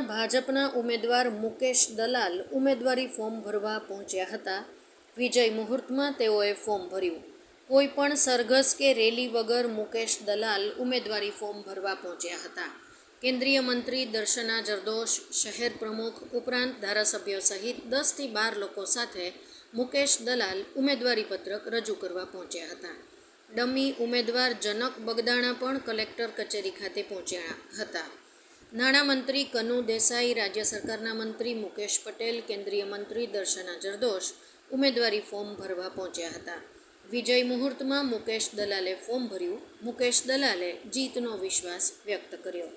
ભાજપના ઉમેદવાર મુકેશ દલાલ ઉમેદવારી ફોર્મ ભરવા પહોંચ્યા હતા. વિજય મુહૂર્તમાં તેઓએ ફોર્મ ભર્યું. કોઈ પણ સરઘસ કે રેલી વગર મુકેશ દલાલ ઉમેદવારી ફોર્મ ભરવા પહોંચ્યા હતા. કેન્દ્રીય મંત્રી દર્શના જરદોશ, શહેર પ્રમુખ ઉપરાંત ધારાસભ્યો સહિત દસથી બાર લોકો સાથે મુકેશ દલાલ ઉમેદવારી પત્રક રજૂ કરવા પહોંચ્યા હતા. ડમી ઉમેદવાર જનક બગદાણા પણ કલેક્ટર કચેરી ખાતે પહોંચ્યા હતા. નાણામંત્રી કનુ દેસાઈ, રાજ્ય સરકારના મંત્રી મુકેશ પટેલ, કેન્દ્રીય મંત્રી દર્શના જરદોશ ઉમેદવારી ફોર્મ ભરવા પહોંચ્યા હતા. વિજય મુહૂર્તમાં મુકેશ દલાલે ફોર્મ ભર્યું. મુકેશ દલાલે જીતનો વિશ્વાસ વ્યક્ત કર્યો.